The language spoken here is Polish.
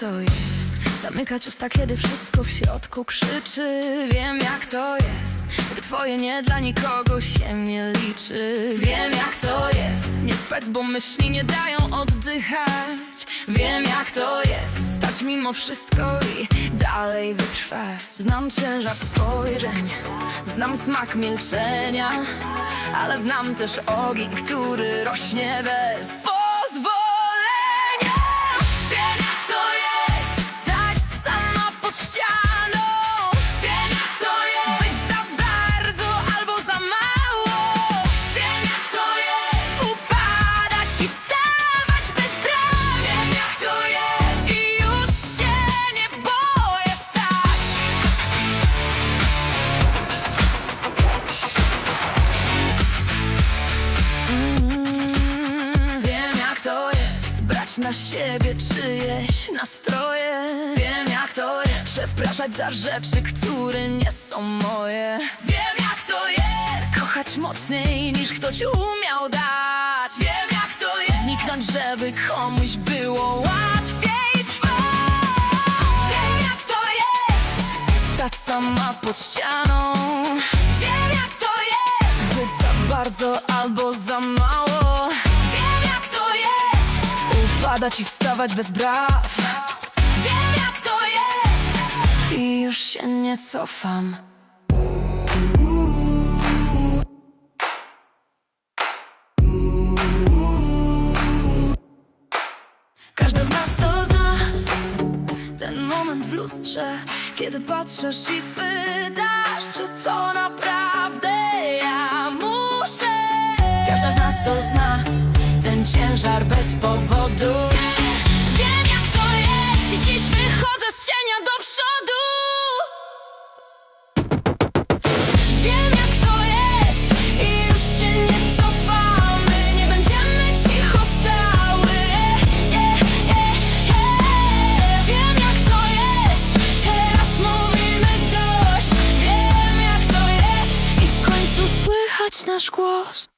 to jest. Zamykać usta, kiedy wszystko w środku krzyczy. Wiem jak to jest. Gdy twoje nie dla nikogo się nie liczy. Wiem jak to jest. Nie spać, bo myśli nie dają oddychać. Wiem jak to jest. Stać mimo wszystko i dalej wytrwać. Znam ciężar spojrzeń. Znam smak milczenia. Ale znam też ogień, który rośnie bez na siebie czyjeś nastroje. Wiem jak to jest przepraszać za rzeczy, które nie są moje. Wiem jak to jest kochać mocniej niż ktoś umiał dać. Wiem jak to jest zniknąć, żeby komuś było łatwiej trwać. Wiem jak to jest stać sama pod ścianą. Wiem jak to jest być za bardzo Upadać i wstawać bez braw. Wiem jak to jest. I już się nie cofam. Każda z nas to zna. Ten moment w lustrze, kiedy patrzysz i pytasz, czy to ten ciężar bez powodu. Wiem jak to jest i dziś wychodzę z cienia do przodu. Wiem jak to jest i już się nie cofamy Nie będziemy cicho stały yeah, yeah, yeah. Wiem jak to jest, teraz mówimy dość Wiem jak to jest i w końcu słychać nasz głos